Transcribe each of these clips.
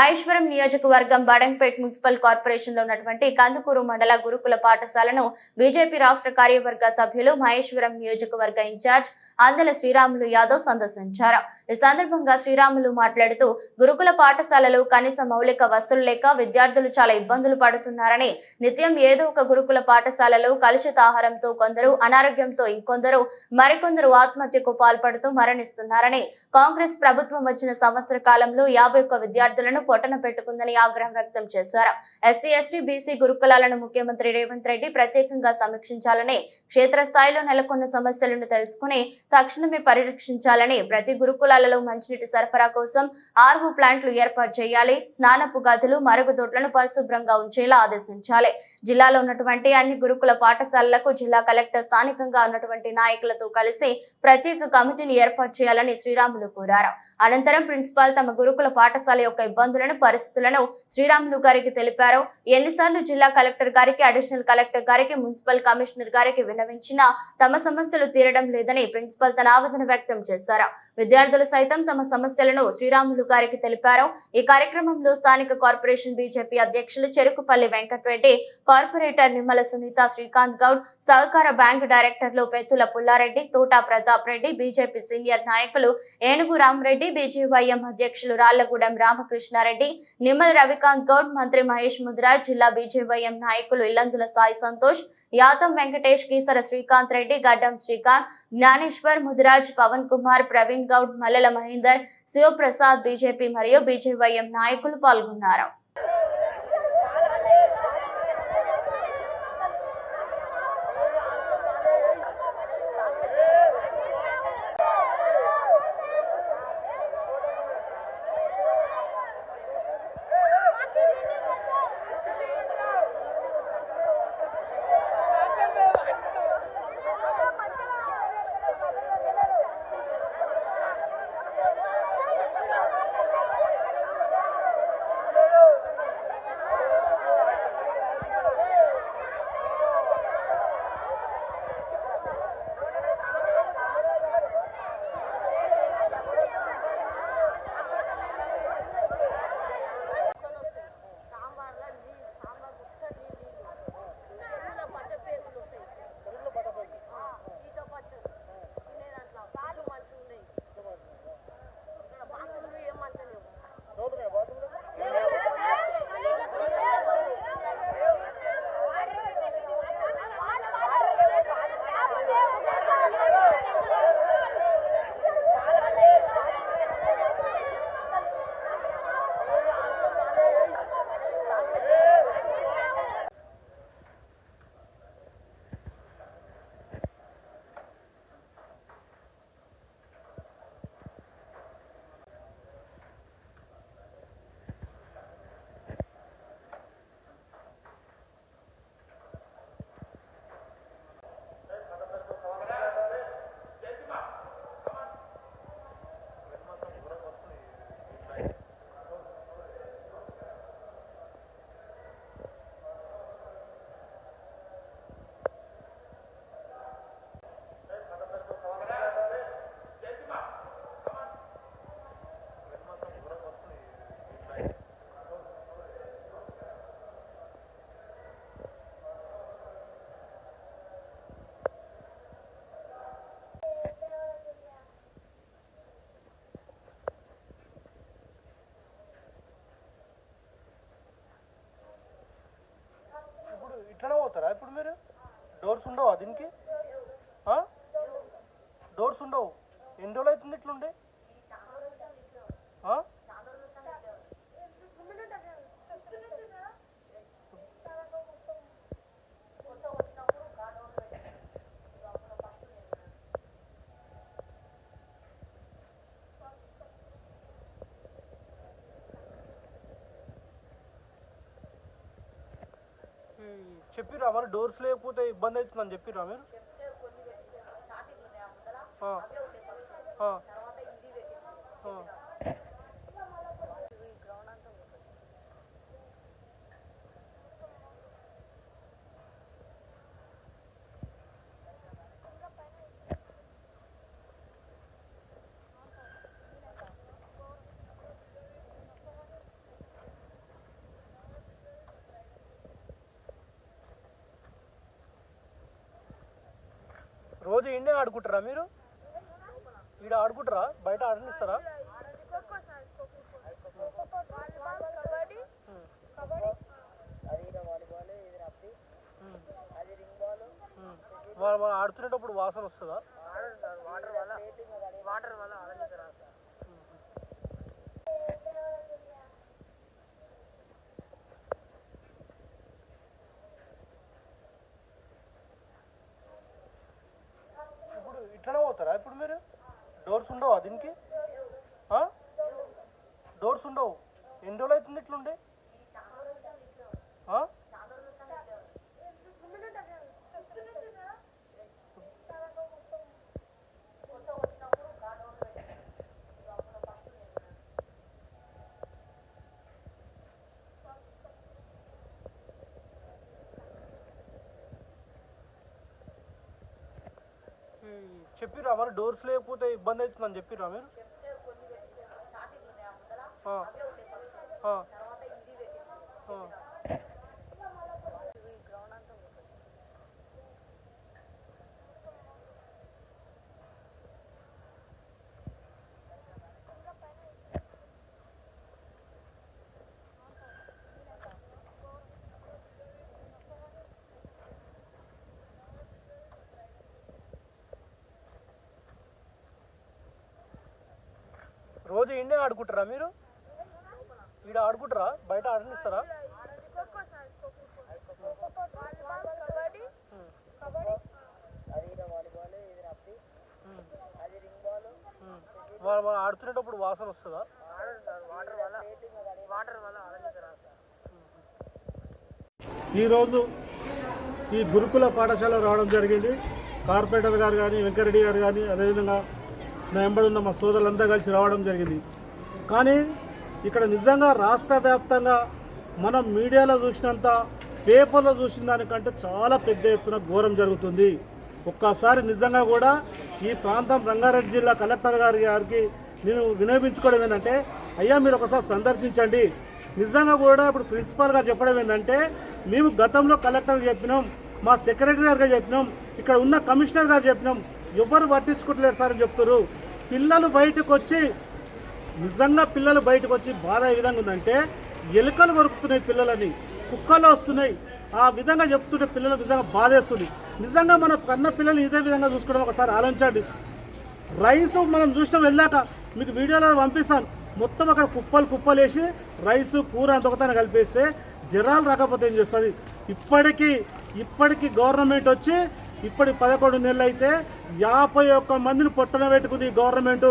మహేశ్వరం నియోజకవర్గం బడంపేట్ మున్సిపల్ కార్పొరేషన్లో ఉన్నటువంటి కందుకూరు మండల గురుకుల పాఠశాలను బీజేపీ రాష్ట్ర కార్యవర్గ సభ్యులు మహేశ్వరం నియోజకవర్గ ఇన్ఛార్జ్ అందల శ్రీరాములు యాదవ్ సందర్శించారు. ఈ సందర్భంగా శ్రీరాములు మాట్లాడుతూ గురుకుల పాఠశాలలో కనీస మౌలిక వస్తువులు లేక విద్యార్థులు చాలా ఇబ్బందులు పడుతున్నారని నిత్యం ఏదో ఒక గురుకుల పాఠశాలలో కలుషిత ఆహారంతో కొందరు అనారోగ్యంతో ఇంకొందరు మరికొందరు ఆత్మహత్యకు పాల్పడుతూ మరణిస్తున్నారని కాంగ్రెస్ ప్రభుత్వం వచ్చిన సంవత్సర కాలంలో యాభై ఒక్క విద్యార్థులను పొట్టన పెట్టుకుందని ఆగ్రహం వ్యక్తం చేశారు. ఎస్సీ ఎస్టీ బీసీ గురుకులాలను ముఖ్యమంత్రి రేవంత్ రెడ్డి ప్రత్యేకంగా సమీక్షించాలని క్షేత్రస్థాయిలో నెలకొన్న సమస్యలను తెలుసుకుని తక్షణమే పరిరక్షించాలని ప్రతి గురుకులాలలో మంచినీటి సరఫరా కోసం ఆర్వో ప్లాంట్లు ఏర్పాటు చేయాలి స్నానపు గదులు మరుగుదొడ్లను పరిశుభ్రంగా ఉంచేలా ఆదేశించాలి. జిల్లాలో ఉన్నటువంటి అన్ని గురుకుల పాఠశాలలకు జిల్లా కలెక్టర్ స్థానికంగా ఉన్నటువంటి నాయకులతో కలిసి ప్రత్యేక కమిటీని ఏర్పాటు చేయాలని శ్రీరాములు కోరారు. అనంతరం ప్రిన్సిపాల్ తమ గురుకుల పాఠశాల యొక్క ఇబ్బందులను పరిస్థితులను శ్రీరాములు గారికి తెలిపారు. ఎన్నిసార్లు జిల్లా కలెక్టర్ గారికి అడిషనల్ కలెక్టర్ గారికి మున్సిపల్ కమిషనర్ గారికి విన్నవించినా తమ సమస్యలు తీరడం లేదని ప్రిన్సిపల్ తన ఆవేదన వ్యక్తం చేశారు. విద్యార్థులు సైతం తమ సమస్యలను శ్రీరాములు గారికి తెలిపారు. ఈ కార్యక్రమంలో స్థానిక కార్పొరేషన్ బీజేపీ అధ్యక్షులు చెరుకుపల్లి వెంకటరెడ్డి కార్పొరేటర్ నిమ్మల సునీత శ్రీకాంత్ గౌడ్ సహకార bank directors Pettula Pullareddy Thota Pratap Reddy BJP senior నాయకులు ఏనుగు రామరెడ్డి బీజేవైఎం అధ్యక్షులు రాళ్ళగూడెం రామకృష్ణారెడ్డి నిమ్మల రవికాంత్ గౌడ్ మంత్రి మహేష్ ముద్రాజ్ జిల్లా బీజేవైఎం నాయకులు ఇల్లందుల సాయి సంతోష్ యాతం వెంకటేష్ కీసర శ్రీకాంత్ రెడ్డి గడ్డం శ్రీకాంత్ జ్ఞానేశ్వర్ ముదిరాజ్ పవన్ కుమార్ ప్రవీణ్ గౌడ్ మల్లెల మహేందర్ శివప్రసాద్ బీజేపీ మరియు బీజేవైఎం నాయకులు పాల్గొన్నారు. డోర్స్ ఉండవా దీనికి? ఆ? డోర్స్ ఉండవు. ఎన్ని రోజులు అవుతుంది ఇట్లుండే? చెప్పిర్రా మరి డోర్స్ లేకపోతే ఇబ్బంది అవుతుందని చెప్పిర్రా మీరు? ఈయనే ఆడుకుంటారా మీరు? ఈడ ఆడుకుంటారా? బయట ఆడనిస్తారా? ఆడుతున్నప్పుడు వాసన వస్తుందా? పోతారా ఇప్పుడు మీరు? డోర్స్ ఉండవా దీనికి? ఆ? డోర్స్ ఉండవు. ఎన్ని రోజులు అవుతుంది ఇట్లుండే? ఆ? ఈ చెప్పిర్రా మరి? డోర్స్ లేకపోతే ఇబ్బంది అవుతుందని చెప్పిర్రా మీరు? రోజు ఇండే ఆడుకుంటారా మీరు? ఈడ ఆడుకుంటారా? బయట ఆడనిస్తారా? వాళ్ళు వాళ్ళు ఆడుతున్నప్పుడు వాసన వస్తుందా? ఈరోజు ఈ గురుకుల పాఠశాల రావడం జరిగింది. కార్పొరేటర్ గారు కానీ వెంకరెడ్డి గారు కానీ అదేవిధంగా నా వెంబడి ఉన్న మా సోదరులంతా కలిసి రావడం జరిగింది. కానీ ఇక్కడ నిజంగా రాష్ట్ర వ్యాప్తంగా మనం మీడియాలో చూసినంత పేపర్లో చూసిన దానికంటే చాలా పెద్ద ఎత్తున ఘోరం జరుగుతుంది. ఒక్కసారి నిజంగా కూడా ఈ ప్రాంతం రంగారెడ్డి జిల్లా కలెక్టర్ గారి గారికి నేను వినియోగించుకోవడం ఏంటంటే అయ్యా మీరు ఒకసారి సందర్శించండి. నిజంగా కూడా ఇప్పుడు ప్రిన్సిపాల్ గారు చెప్పడం ఏంటంటే మేము గతంలో కలెక్టర్ చెప్పినాం మా సెక్రటరీ గారు చెప్పినాం ఇక్కడ ఉన్న కమిషనర్ గారు చెప్పినాం ఎవరు పట్టించుకోవట్లేదు సార్ అని చెప్తారు పిల్లలు బయటకు వచ్చి నిజంగా పిల్లలు బయటకు వచ్చి బాధ ఏ విధంగా ఉందంటే ఎలుకలు కొరుకుతున్నాయి పిల్లలని కుక్కలు వస్తున్నాయి. ఆ విధంగా చెప్తుంటే పిల్లలు నిజంగా బాధేస్తుంది. నిజంగా మన కన్న పిల్లలు ఇదే విధంగా చూసుకోవడం ఒకసారి ఆలోచించండి. రైస్ మనం చూసినాం వెళ్ళాక మీకు వీడియోలో పంపిస్తాను. మొత్తం అక్కడ కుప్పలు కుప్పలు వేసి రైసు కూర అంత కలిపేస్తే జ్వరాలు రాకపోతే ఏం చేస్తుంది? ఇప్పటికీ ఇప్పటికీ గవర్నమెంట్ వచ్చి ఇప్పటి పదకొండు నెలలు అయితే యాభై ఒక్క మందిని పొట్టన పెట్టుకుంది ఈ గవర్నమెంట్.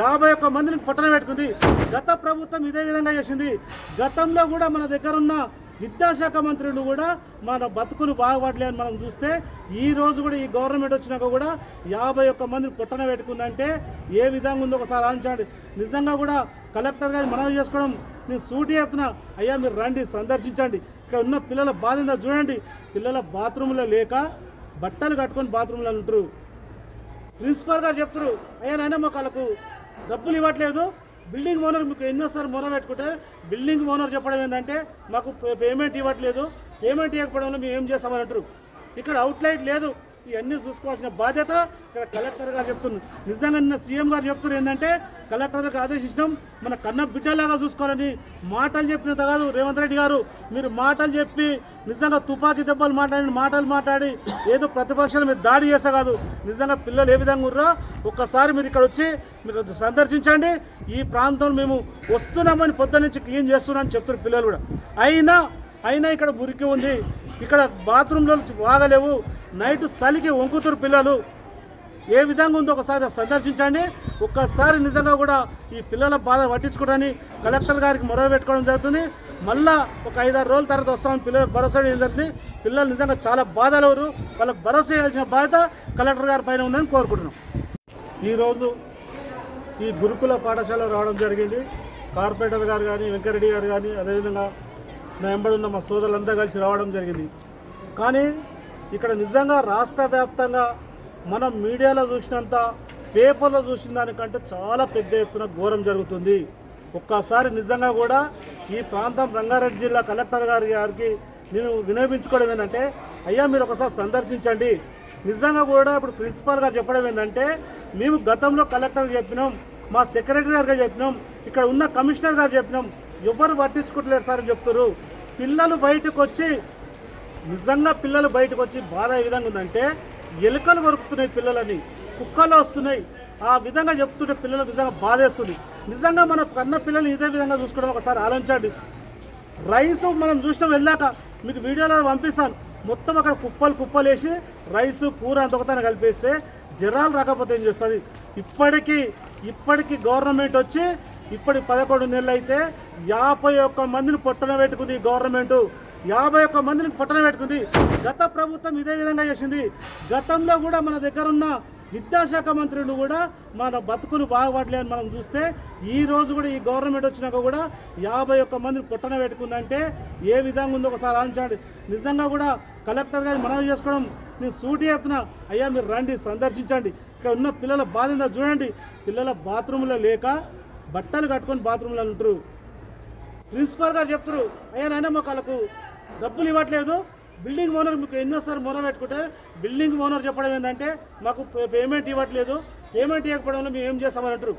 యాభై ఒక్క మందిని పొట్టన పెట్టుకుంది. గత ప్రభుత్వం ఇదే విధంగా చేసింది. గతంలో కూడా మన దగ్గర ఉన్న విద్యాశాఖ మంత్రులు కూడా మన బతుకులు బాగుపడలే అని మనం చూస్తే ఈ రోజు కూడా ఈ గవర్నమెంట్ వచ్చినాక కూడా యాభై ఒక్క మందిని పుట్టన పెట్టుకుందంటే ఏ విధంగా ఉందో ఒకసారి ఆలోచించండి. నిజంగా కూడా కలెక్టర్ గారిని మనవి చేసుకోవడం నేను సూటి చెప్తున్నా. అయ్యా మీరు రండి సందర్శించండి. ఇక్కడ ఉన్న పిల్లల బాధ చూడండి. పిల్లల బాత్రూంలో లేక బట్టలు కట్టుకొని బాత్రూంలో ఉంటారు ప్రిన్సిపాల్ గారు చెప్తారు అయ్యా నాయన మాకు వాళ్ళకు డబ్బులు ఇవ్వట్లేదు. బిల్డింగ్ ఓనర్ మీకు ఎన్నోసార్లు మూల పెట్టుకుంటే బిల్డింగ్ ఓనర్ చెప్పడం ఏంటంటే మాకు పే- పేమెంట్ ఇవ్వట్లేదు. పేమెంట్ ఇవ్వకపోవడంలో మేము ఏం చేస్తామని అంటారు. ఇక్కడ అవుట్లైట్ లేదు. ఇవన్నీ చూసుకోవాల్సిన బాధ్యత ఇక్కడ కలెక్టర్ గారు చెప్తున్నారు. నిజంగా నిన్న సీఎం గారు చెప్తున్నారు ఏంటంటే కలెక్టర్ గారికి ఆదేశించడం మన కన్న బిడ్డలాగా చూసుకోవాలని మాటలు చెప్పినంత కాదు రేవంత్ రెడ్డి గారు. మీరు మాటలు చెప్పి నిజంగా తుపాకీ దెబ్బలు మాట్లాడి మాటలు మాట్లాడి ఏదో ప్రతిపక్షాల మీద దాడి చేసే కాదు. నిజంగా పిల్లలు ఏ విధంగా ఉన్నారో ఒక్కసారి మీరు ఇక్కడ వచ్చి మీరు సందర్శించండి. ఈ ప్రాంతం మేము వస్తున్నామని పొద్దు నుంచి క్లీన్ చేస్తున్నామని చెప్తున్నారు పిల్లలు కూడా. అయినా అయినా ఇక్కడ మురికి ఉంది. ఇక్కడ బాత్రూంలో బాగలేవు నైట్ చలికి వంకుతురు పిల్లలు. ఏ విధంగా ఉందో ఒకసారి సందర్శించండి. ఒక్కసారి నిజంగా కూడా ఈ పిల్లల బాధ పట్టించుకోవడానికి కలెక్టర్ గారికి మొరవ పెట్టుకోవడం జరుగుతుంది. మళ్ళా ఒక ఐదారు రోజుల తర్వాత వస్తామని పిల్లలకు భరోసా ఇవ్వడం జరుగుతుంది. పిల్లలు నిజంగా చాలా బాధలు ఎవరు? వాళ్ళకి భరోసా చేయాల్సిన బాధ్యత కలెక్టర్ గారి పైన ఉందని కోరుకుంటున్నాం. ఈరోజు ఈ గురుకుల పాఠశాల రావడం జరిగింది. కార్పొరేటర్ గారు కానీ వెంకరెడ్డి గారు కానీ అదేవిధంగా నా వెంబడి ఉన్న మా సోదరులంతా కలిసి రావడం జరిగింది. కానీ ఇక్కడ నిజంగా రాష్ట్ర వ్యాప్తంగా మనం మీడియాలో చూసినంత పేపర్లో చూసిన దానికంటే చాలా పెద్ద ఎత్తున ఘోరం జరుగుతుంది. ఒక్కసారి నిజంగా కూడా ఈ ప్రాంతం రంగారెడ్డి జిల్లా కలెక్టర్ గారి గారికి నేను వినియోగించుకోవడం ఏంటంటే అయ్యా మీరు ఒకసారి సందర్శించండి. నిజంగా కూడా ఇప్పుడు ప్రిన్సిపాల్ గారు చెప్పడం ఏంటంటే మేము గతంలో కలెక్టర్ చెప్పినాం మా సెక్రటరీ గారు చెప్పినాం ఇక్కడ ఉన్న కమిషనర్ గారు చెప్పినాం ఎవరు పట్టించుకోవట్లేదు సార్ అని చెప్తారు పిల్లలు బయటకు వచ్చి నిజంగా పిల్లలు బయటకు వచ్చి బాధ ఏ విధంగా ఉందంటే ఎలుకలు కొరుకుతున్నాయి పిల్లలని కుక్కలు వస్తున్నాయి. ఆ విధంగా చెప్తుంటే పిల్లలు నిజంగా బాధేస్తుంది నిజంగా మన కన్న పిల్లలు ఇదే విధంగా చూసుకోవడం ఒకసారి ఆలోచించండి. రైసు మనం చూసినాం వెళ్ళాక మీకు వీడియోలో పంపిస్తాను. మొత్తం అక్కడ కుప్పలు కుప్పలు వేసి రైసు కూర అంతొకతన కలిపేస్తే జరాలు రాకపోతే ఏం చేస్తుంది? ఇప్పటికీ ఇప్పటికీ గవర్నమెంట్ వచ్చి ఇప్పటి పదకొండు నెలలు అయితే యాభై ఒక్క మందిని పొట్టన పెట్టుకుంది గవర్నమెంటు గవర్నమెంట్ యాభై ఒక్క మందిని పట్టణ పెట్టుకుంది. గత ప్రభుత్వం ఇదే విధంగా చేసింది. గతంలో కూడా మన దగ్గర ఉన్న విద్యాశాఖ మంత్రులు కూడా మన బతుకులు బాగుపడలే అని మనం చూస్తే ఈ రోజు కూడా ఈ గవర్నమెంట్ వచ్చినాక కూడా యాభై ఒక్క మందిని పుట్టన పెట్టుకుందంటే ఏ విధంగా ఉందో ఒకసారి ఆలోచించండి. నిజంగా కూడా కలెక్టర్ గారిని మనవి చేసుకోవడం నేను సూటి చెప్తున్నా. అయ్యా మీరు రండి సందర్శించండి. ఇక్కడ ఉన్న పిల్లల బాధ చూడండి. పిల్లల బాత్రూంలో లేక బట్టలు కట్టుకొని బాత్రూంలో ఉంటారు ప్రిన్సిపాల్ గారు చెప్తారు అయ్యా నాయన మాకు వాళ్ళకు డబ్బులు ఇవ్వట్లేదు. బిల్డింగ్ ఓనర్ మీకు ఎన్నోసారి మొర పెట్టుకుంటే బిల్డింగ్ ఓనర్ చెప్పడం ఏంటంటే మాకు పేమెంట్ ఇవ్వట్లేదు. పేమెంట్ ఇవ్వకపోవడం మేము ఏం చేస్తామని అంటారు.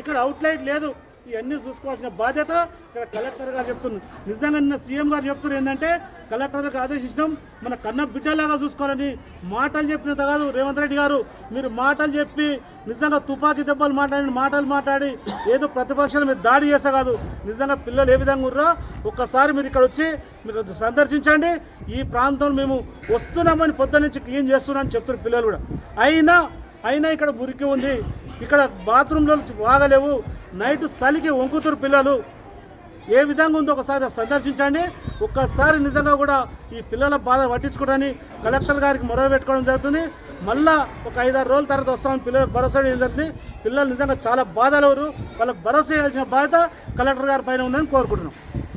ఇక్కడ అవుట్లైట్ లేదు. ఇవన్నీ చూసుకోవాల్సిన బాధ్యత ఇక్కడ కలెక్టర్ గారు చెప్తున్నారు. నిజంగా నిన్న సీఎం గారు చెప్తున్నారు ఏంటంటే కలెక్టర్కి ఆదేశించడం మన కన్న బిడ్డలాగా చూసుకోవాలని మాటలు చెప్పినంత కాదు రేవంత్ రెడ్డి గారు. మీరు మాటలు చెప్పి నిజంగా తుపాకీ దెబ్బలు మాట్లాడి మాటలు మాట్లాడి ఏదో ప్రతిపక్షాల మీద దాడి చేసా కాదు. నిజంగా పిల్లలు ఏ విధంగా ఉన్నారో ఒక్కసారి మీరు ఇక్కడ వచ్చి మీరు సందర్శించండి. ఈ ప్రాంతం మేము వస్తున్నామని పొద్దు నుంచి క్లీన్ చేస్తున్నామని చెప్తున్నారు పిల్లలు కూడా. అయినా అయినా ఇక్కడ మురికి ఉంది. ఇక్కడ బాత్రూంలో బాగలేవు నైట్ చలికి వంకుతురు పిల్లలు. ఏ విధంగా ఉందో ఒకసారి సందర్శించండి. ఒక్కసారి నిజంగా కూడా ఈ పిల్లల బాధ పట్టించుకోవడానికి కలెక్టర్ గారికి మొరవ పెట్టుకోవడం జరుగుతుంది. మళ్ళా ఒక ఐదారు రోజుల తర్వాత వస్తామని పిల్లలకు భరోసా ఇవ్వడం పిల్లలు నిజంగా చాలా బాధలు ఎవరు వాళ్ళకి భరోసా ఇవ్వాల్సిన బాధ్యత కలెక్టర్ గారి పైన ఉందని కోరుకుంటున్నాం.